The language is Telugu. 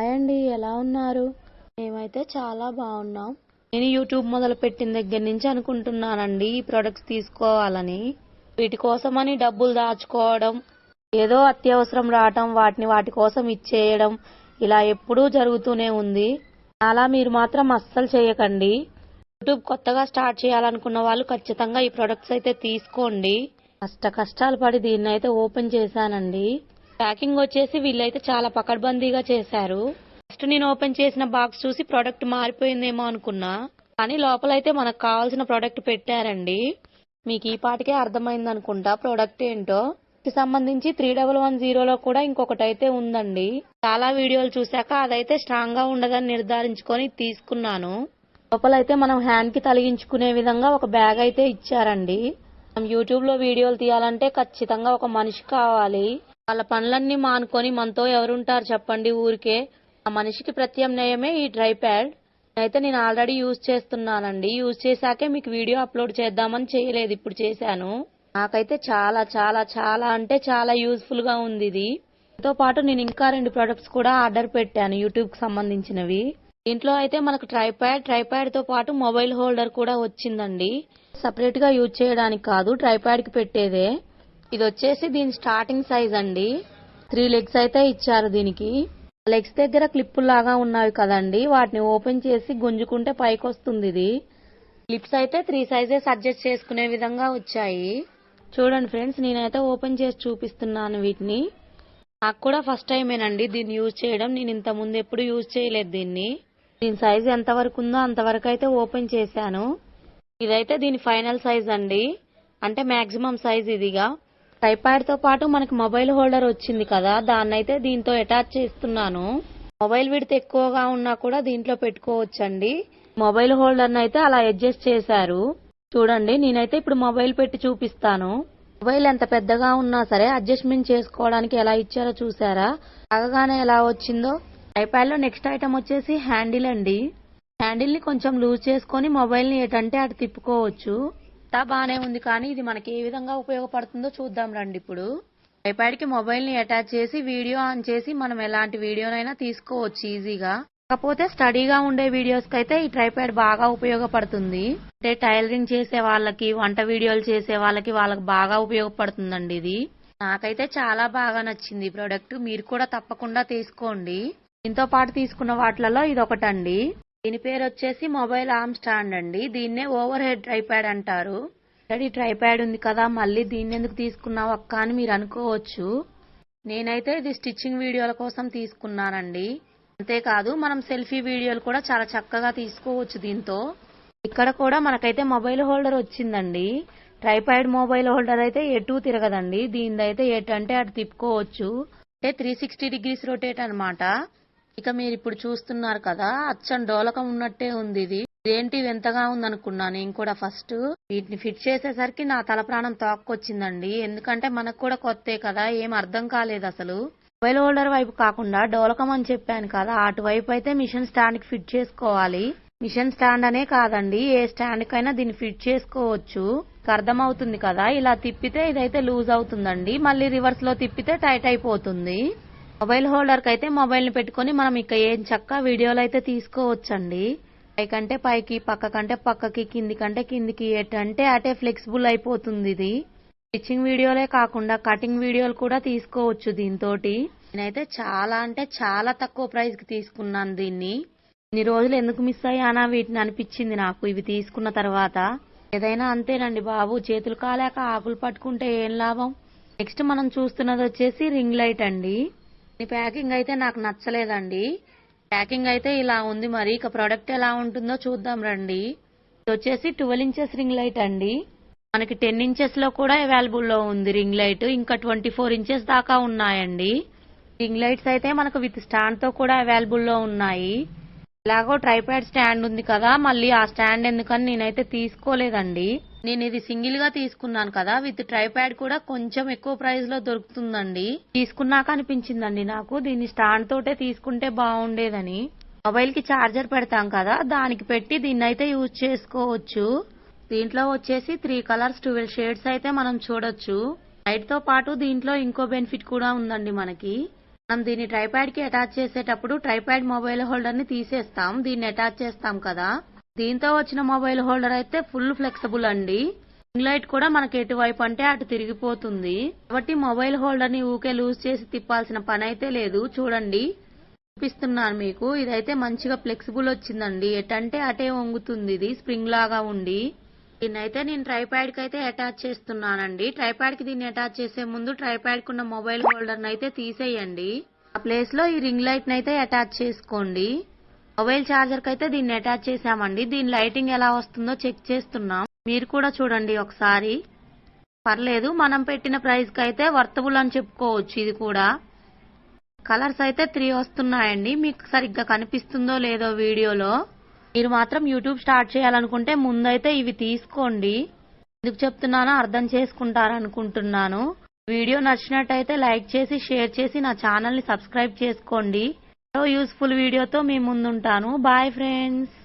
హాయ్ అండి ఎలా ఉన్నారు? మేమైతే చాలా బాగున్నాం. నేను యూట్యూబ్ మొదలు పెట్టిన దగ్గర నుంచి అనుకుంటున్నానండి ఈ ప్రొడక్ట్స్ తీసుకోవాలని. వీటి కోసమని డబ్బులు దాచుకోవడం ఏదో అత్యవసరం రావటం వాటిని వాటి కోసం ఇచ్చేయడం ఇలా ఎప్పుడూ జరుగుతూనే ఉంది. అలా మీరు మాత్రం అస్సలు చేయకండి. యూట్యూబ్ కొత్తగా స్టార్ట్ చేయాలనుకున్న వాళ్ళు ఖచ్చితంగా ఈ ప్రొడక్ట్స్ అయితే తీసుకోండి. కష్ట కష్టాలు పడి దీన్ని అయితే ఓపెన్ చేశానండి. ప్యాకింగ్ వచ్చేసి వీళ్ళైతే చాలా పకడ్బందీగా చేశారు. ఫస్ట్ నేను ఓపెన్ చేసిన బాక్స్ చూసి ప్రోడక్ట్ మారిపోయిందేమో అనుకున్నా. కానీ లోపలైతే మనకు కావాల్సిన ప్రోడక్ట్ పెట్టారండి. మీకు ఈ పాటికే అర్థమైంది అనుకుంటా ప్రోడక్ట్ ఏంటో సంబంధించి త్రీ డబల్ వన్ జీరోలో కూడా ఇంకొకటి అయితే ఉందండి. చాలా వీడియోలు చూశాక అదైతే స్ట్రాంగ్గా ఉండదని నిర్ధారించుకొని తీసుకున్నాను. లోపలైతే మనం హ్యాండ్కి తలిగించుకునే విధంగా ఒక బ్యాగ్ అయితే ఇచ్చారండి. మనం యూట్యూబ్లో వీడియోలు తీయాలంటే ఖచ్చితంగా ఒక మనిషి కావాలి. వాళ్ళ పనులన్నీ మానుకొని మనతో ఎవరుంటారు చెప్పండి ఊరికే. ఆ మనిషికి ప్రత్యామ్నాయమే ఈ డ్రై ప్యాడ్. అయితే నేను ఆల్రెడీ యూజ్ చేస్తున్నానండి. యూజ్ చేశాకే మీకు వీడియో అప్లోడ్ చేద్దామని చేయలేదు ఇప్పుడు చేశాను. నాకైతే చాలా చాలా చాలా అంటే చాలా యూజ్ఫుల్గా ఉంది ఇది. దీంతో పాటు నేను ఇంకా రెండు ప్రొడక్ట్స్ కూడా ఆర్డర్ పెట్టాను యూట్యూబ్కి సంబంధించినవి. దీంట్లో అయితే మనకు ట్రైప్యాడ్ ట్రైప్యాడ్తో పాటు మొబైల్ హోల్డర్ కూడా వచ్చిందండి. సపరేట్గా యూజ్ చేయడానికి కాదు ట్రైప్యాడ్కి పెట్టేదే. ఇది వచ్చేసి దీని స్టార్టింగ్ సైజ్ అండి. త్రీ లెగ్స్ అయితే ఇచ్చారు దీనికి. లెగ్స్ దగ్గర క్లిప్పులు లాగా ఉన్నాయి కదండి. వాటిని ఓపెన్ చేసి గుంజుకుంటే పైకి వస్తుంది ఇది. క్లిప్స్ అయితే త్రీ సైజెస్ అడ్జస్ట్ చేసుకునే విధంగా వచ్చాయి. చూడండి ఫ్రెండ్స్ నేనైతే ఓపెన్ చేసి చూపిస్తున్నాను వీటిని. నాకు కూడా ఫస్ట్ టైమేనండి దీన్ని యూజ్ చేయడం. నేను ఇంత ముందు ఎప్పుడు యూజ్ చేయలేదు దీన్ని. దీని సైజ్ ఎంత వరకు ఉందో అంతవరకు అయితే ఓపెన్ చేశాను. ఇదైతే దీని ఫైనల్ సైజ్ అండి. అంటే మాక్సిమం సైజ్ ఇదిగా. తో పాటు మనకి మొబైల్ హోల్డర్ వచ్చింది కదా దాన్నైతే దీంతో అటాచ్ చేస్తున్నాను. మొబైల్ విడత ఎక్కువగా ఉన్నా కూడా దీంట్లో పెట్టుకోవచ్చండి. మొబైల్ హోల్డర్ అయితే అలా అడ్జస్ట్ చేశారు. చూడండి నేనైతే ఇప్పుడు మొబైల్ పెట్టి చూపిస్తాను. మొబైల్ ఎంత పెద్దగా ఉన్నా సరే అడ్జస్ట్మెంట్ చేసుకోవడానికి ఎలా ఇచ్చారో చూసారా తాగగానే ఎలా వచ్చిందో? ఐప్యాడ్లో నెక్స్ట్ ఐటమ్ వచ్చేసి హ్యాండిల్ అండి. హ్యాండిల్ని కొంచెం లూజ్ చేసుకొని మొబైల్ని ఎటంటే అటు తిప్పుకోవచ్చు. అంతా బానే ఉంది కానీ ఇది మనకి ఏ విధంగా ఉపయోగపడుతుందో చూద్దాం రండి ఇప్పుడు. ఐప్యాడ్కి మొబైల్ని అటాచ్ చేసి వీడియో ఆన్ చేసి మనం ఎలాంటి వీడియోనైనా తీసుకోవచ్చు ఈజీగా. కాకపోతే స్టడీగా ఉండే వీడియోస్కి అయితే ఈ ట్రైప్యాడ్ బాగా ఉపయోగపడుతుంది. అంటే టైలరింగ్ చేసే వాళ్ళకి వంట వీడియోలు చేసే వాళ్ళకి వాళ్ళకి బాగా ఉపయోగపడుతుందండి ఇది. నాకైతే చాలా బాగా నచ్చింది ఈ ప్రోడక్ట్. మీరు కూడా తప్పకుండా తీసుకోండి. దీంతో పాటు తీసుకున్న వాటిలలో ఇది ఒకటండి దీని పేరు వచ్చేసి మొబైల్ ఆర్మ్ స్టాండ్ అండి. దీన్నే ఓవర్ హెడ్ ట్రైప్యాడ్ అంటారు. ఆల్రెడీ ట్రైప్యాడ్ ఉంది కదా మళ్ళీ దీన్ని ఎందుకు తీసుకున్నావు అక్క అని మీరు అనుకోవచ్చు. నేనైతే ఇది స్టిచ్చింగ్ వీడియోల కోసం తీసుకున్నానండి. అంతేకాదు మనం సెల్ఫీ వీడియోలు కూడా చాలా చక్కగా తీసుకోవచ్చు దీంతో. ఇక్కడ కూడా మనకైతే మొబైల్ హోల్డర్ వచ్చిందండి. ట్రైపాడ్ మొబైల్ హోల్డర్ అయితే ఎటు తిరగదండి. దీనిదైతే ఎటు అంటే అటు తిప్పుకోవచ్చు. అంటే త్రీ సిక్స్టీ డిగ్రీస్ రొటేట్ అనమాట ఇక మీరు ఇప్పుడు చూస్తున్నారు కదా అచ్చం డోలకం ఉన్నట్టే ఉంది ఇది. ఇదేంటి వింతగా ఉందనుకున్నా నేను కూడా ఫస్ట్. వీటిని ఫిట్ చేసేసరికి నా తల ప్రాణం తోక్కొచ్చిందండి. ఎందుకంటే మనకు కూడా కొత్తే కదా ఏం అర్థం కాలేదు అసలు. మొబైల్ హోల్డర్ వైపు కాకుండా డోలకం అని చెప్పాను కదా అటువైపు అయితే మిషన్ స్టాండ్కి ఫిట్ చేసుకోవాలి. మిషన్ స్టాండ్ అనే కాదండి ఏ స్టాండ్ కైనా దీన్ని ఫిట్ చేసుకోవచ్చు. అర్థమవుతుంది కదా ఇలా తిప్పితే ఇదైతే లూజ్ అవుతుందండి. మళ్ళీ రివర్స్లో తిప్పితే టైట్ అయిపోతుంది. మొబైల్ హోల్డర్కి అయితే మొబైల్ని పెట్టుకొని మనం ఇక ఏం చక్క వీడియోలు అయితే తీసుకోవచ్చండి. పైకంటే పైకి పక్క కంటే పక్కకి కింది కంటే కిందికి ఎటంటే అటే ఫ్లెక్సిబుల్ అయిపోతుంది ఇది. స్టిచ్చింగ్ వీడియోలే కాకుండా కటింగ్ వీడియోలు కూడా తీసుకోవచ్చు దీంతో నేనైతే చాలా అంటే చాలా తక్కువ ప్రైస్కి తీసుకున్నాను దీన్ని. ఇన్ని రోజులు ఎందుకు మిస్ అయ్యానా వీటిని అనిపించింది నాకు ఇవి తీసుకున్న తర్వాత. ఏదైనా అంతేనండి బాబు చేతులు కాలేక ఆకులు పట్టుకుంటే ఏం లాభం? నెక్స్ట్ మనం చూస్తున్నది వచ్చేసి రింగ్ లైట్ అండి. ఈ ప్యాకింగ్ అయితే నాకు నచ్చలేదండి. ప్యాకింగ్ అయితే ఇలా ఉంది మరి. ఇక ప్రోడక్ట్ ఎలా ఉంటుందో చూద్దాం రండి. ఇది వచ్చేసి ట్వెల్వ్ ఇంచెస్ రింగ్ లైట్ అండి. మనకి టెన్ ఇంచెస్లో కూడా అవైలబుల్లో ఉంది రింగ్ లైట్. ఇంకా ట్వంటీ ఫోర్ ఇంచెస్ దాకా ఉన్నాయండి. రింగ్ లైట్స్ అయితే మనకు విత్ స్టాండ్తో కూడా అవైలబుల్లో ఉన్నాయి. ఎలాగో ట్రైపాడ్ స్టాండ్ ఉంది కదా మళ్ళీ ఆ స్టాండ్ ఎందుకని నేనైతే తీసుకోలేదండి. నేను ఇది సింగిల్గా తీసుకున్నాను కదా విత్ ట్రైపాడ్ కూడా కొంచెం ఎక్కువ ప్రైస్లో దొరుకుతుందండి. తీసుకున్నాక అనిపించిందండి నాకు దీన్ని స్టాండ్ తోటే తీసుకుంటే బాగుండేదని. మొబైల్కి చార్జర్ పెడతాం కదా దానికి పెట్టి దీన్ని అయితే యూజ్ చేసుకోవచ్చు. దీంట్లో వచ్చేసి త్రీ కలర్స్ ట్వెల్వ్ షేడ్స్ అయితే మనం చూడొచ్చు. లైట్తో పాటు దీంట్లో ఇంకో బెనిఫిట్ కూడా ఉందండి మనకి. మనం దీన్ని ట్రైప్యాడ్కి అటాచ్ చేసేటప్పుడు ట్రైప్యాడ్ మొబైల్ హోల్డర్ని తీసేస్తాం. దీన్ని అటాచ్ చేస్తాం కదా. దీంతో వచ్చిన మొబైల్ హోల్డర్ అయితే ఫుల్ ఫ్లెక్సిబుల్ అండి. రింగ్ లైట్ కూడా మనకి ఎటువైపు అంటే అటు తిరిగిపోతుంది. కాబట్టి మొబైల్ హోల్డర్ని ఊకే లూజ్ చేసి తిప్పాల్సిన పని అయితే లేదు. చూడండి. చూపిస్తున్నాను మీకు. ఇదైతే మంచిగా ఫ్లెక్సిబుల్ వచ్చిందండి. ఎటంటే అటే వంగుతుంది. ఇది స్ప్రింగ్ లాగా ఉండి. దీన్నైతే నేను ట్రైప్యాడ్కి అయితే అటాచ్ చేస్తున్నానండి. ట్రైప్యాడ్కి దీన్ని అటాచ్ చేసే ముందు ట్రైప్యాడ్ కున్న మొబైల్ హోల్డర్ అయితే తీసేయండి. ఆ ప్లేస్లో ఈ రింగ్ లైట్ అయితే అటాచ్ చేసుకోండి. మొబైల్ చార్జర్కి అయితే దీన్ని అటాచ్ చేసామండి దీని లైటింగ్ ఎలా వస్తుందో చెక్ చేస్తున్నాం. మీరు కూడా చూడండి ఒకసారి. పర్లేదు మనం పెట్టిన ప్రైస్కి అయితే వర్తబుల్ అని చెప్పుకోవచ్చు ఇది కూడా. కలర్స్ అయితే త్రీ వస్తున్నాయండి. మీకు సరిగ్గా కనిపిస్తుందో లేదో వీడియోలో. మీరు మాత్రం యూట్యూబ్ స్టార్ట్ చేయాలనుకుంటే ముందైతే ఇవి తీసుకోండి. ఎందుకు చెప్తున్నానో అర్థం చేసుకుంటారనుకుంటున్నాను. వీడియో నచ్చినట్టయితే లైక్ చేసి షేర్ చేసి నా ఛానల్ని సబ్స్క్రైబ్ చేసుకోండి. మరో యూస్ఫుల్ వీడియోతో మీ ముందుంటాను. Bye friends